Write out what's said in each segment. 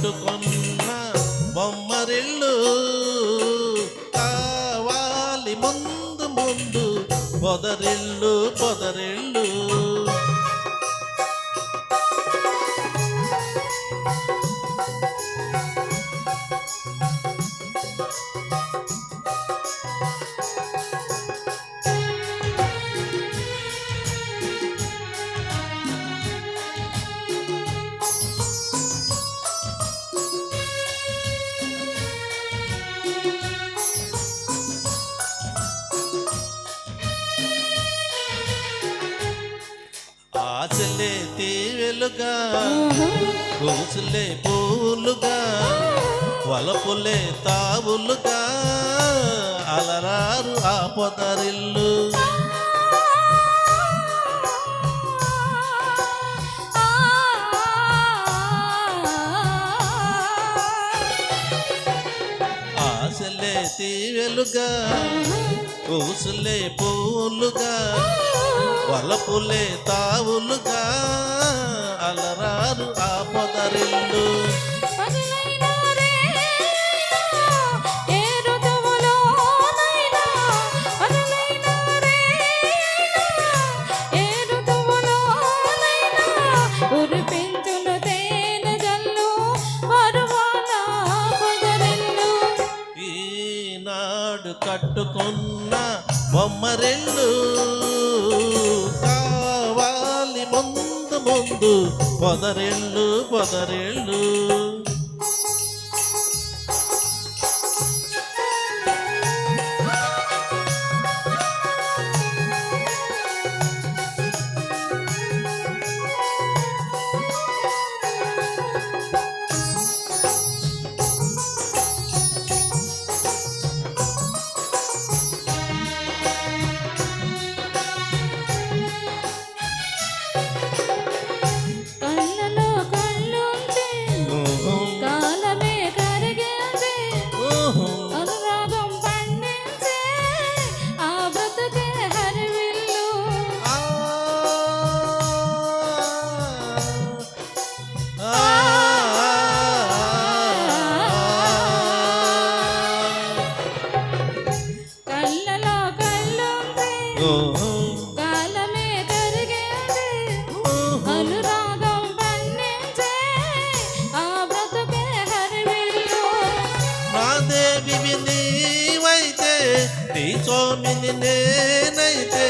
కట్టుకున్న బొమ్మరిళ్ళు కావాలి ముందు ముందు పొదరిళ్ళు పొదరిళ్ళు తీవెలుగా కూసులే పూలుగా వలపులే తావులుగా అలరారు ఆపదరిల్లు ఆశలే తీవెలుగా కూసులే పూలుగా వలపులే తావులుగా అలరారు ఆ పొదరిల్లు. కట్టుకున్న బొమ్మరెళ్ళు ముందు ముందు పొదరెళ్ళు పొదరెళ్ళు. దేవివి నీవైతే నీ స్వామిని నేనైతే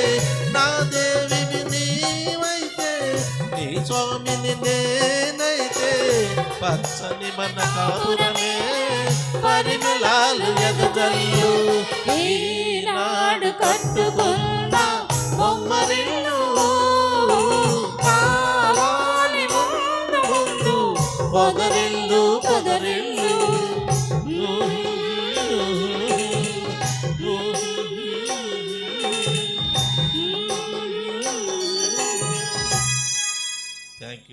నా దేవివి నీవైతే నీ స్వామిని నేనైతే పచ్చని మన కాపురమే పరిమళాలు ఎదజల్లు. ఈనాడు కట్టుకున్న బొమ్మరిల్లు పొదరి